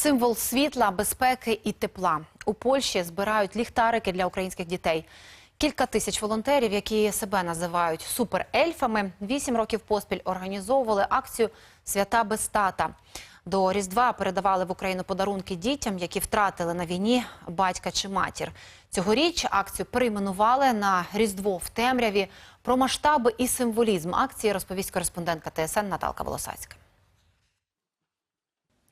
Символ світла, безпеки і тепла. У Польщі збирають ліхтарики для українських дітей. Кілька тисяч волонтерів, які себе називають суперельфами, вісім років поспіль організовували акцію Свята без тата. До Різдва передавали в Україну подарунки дітям, які втратили на війні батька чи матір. Цьогоріч акцію перейменували на Різдво в темряві. Про масштаби і символізм акції розповість кореспондентка ТСН Наталка Волосацька.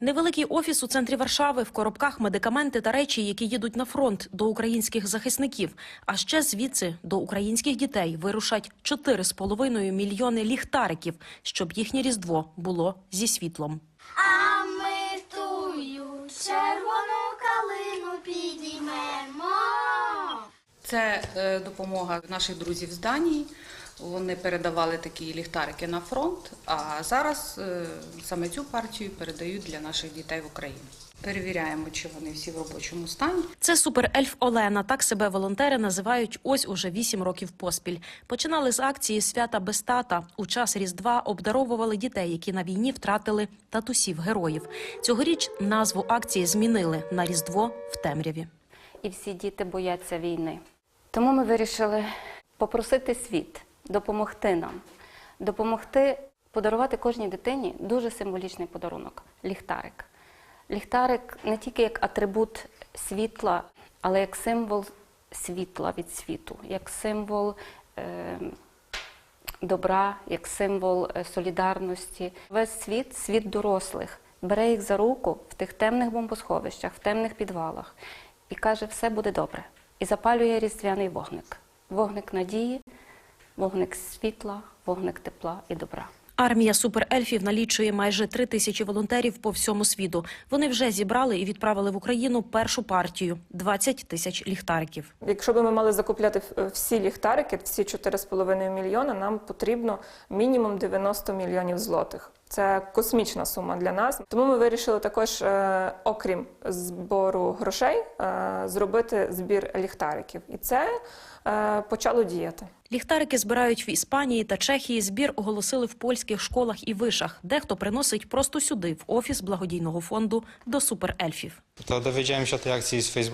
Невеликий офіс у центрі Варшави в коробках медикаменти та речі, які їдуть на фронт до українських захисників. А ще звідси до українських дітей вирушать 4,5 мільйони ліхтариків, щоб їхнє різдво було зі світлом. А ми тую червону калину підіймемо. Це е, допомога наших друзів з Данії. Вони передавали такі ліхтарики на фронт, а зараз е, саме цю партію передають для наших дітей в Україну. Перевіряємо, чи вони всі в робочому стані. Це суперельф Олена. Так себе волонтери називають ось уже вісім років поспіль. Починали з акції свята без тата. У час Різдва обдаровували дітей, які на війні втратили татусів героїв. Цьогоріч назву акції змінили на Різдво в темряві. і всі діти бояться війни. Тому ми вирішили попросити світ допомогти нам, допомогти подарувати кожній дитині дуже символічний подарунок ліхтарик. Ліхтарик не тільки як атрибут світла, але як символ світла від світу, як символ е, добра, як символ е, солідарності. Весь світ, світ дорослих, бере їх за руку в тих темних бомбосховищах, в темних підвалах і каже, все буде добре. І запалює різдвяний вогник. Вогник надії, вогник світла, вогник тепла і добра. Армія суперельфів налічує майже три тисячі волонтерів по всьому світу. Вони вже зібрали і відправили в Україну першу партію 20 тисяч ліхтариків. Якщо б ми мали закупляти е, всі ліхтарики, всі 4,5 мільйона, нам потрібно мінімум 90 мільйонів злотих. Це космічна сума для нас. Тому ми вирішили також, е, окрім збору грошей, е, зробити збір ліхтариків. І це е, почало діяти. Ліхтарики збирають в Іспанії та Чехії. Збір оголосили в польських школах і вишах. Дехто приносить просто сюди, в офіс благодійного фонду до суперельфів. Dowiedziałem się o tej akcji z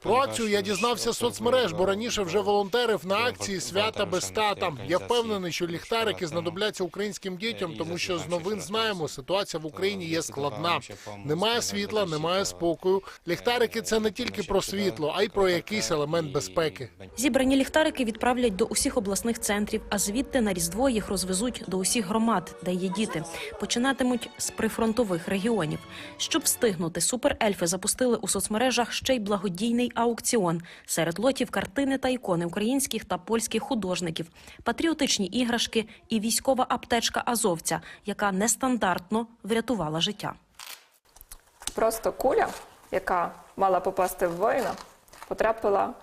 Про акцію я дізнався з соцмереж, бо раніше вже волонтерив на акції свята без тата. Я впевнений, що ліхтарики знадобляться українським дітям, тому що з новин знаємо, ситуація в Україні є складна. Немає світла, немає спокою. Ліхтарики це не тільки про світло, а й про якийсь елемент безпеки. Зібрані ліхтарики відправлять до усіх обласних центрів, а звідти на різдво їх розвезуть до усіх громад, де є діти. Починатимуть з прифронтових регіонів. Щоб встигнути, суперельфи запустили у соцмережах ще й благодійний аукціон. Серед лотів картини та ікони українських та польських художників, патріотичні іграшки і військова аптечка Азовця, яка нестандартно врятувала життя. Просто куля, яка мала попасти в воїна, потрапила е,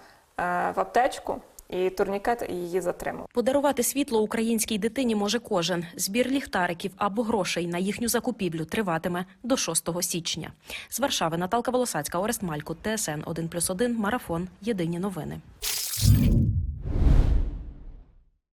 в аптечку, і турнікет її затримав. Подарувати світло українській дитині може кожен. Збір ліхтариків або грошей на їхню закупівлю триватиме до 6 січня. З Варшави Наталка Волосацька, Орест Малько, ТСН 1+,1, Марафон. Єдині новини.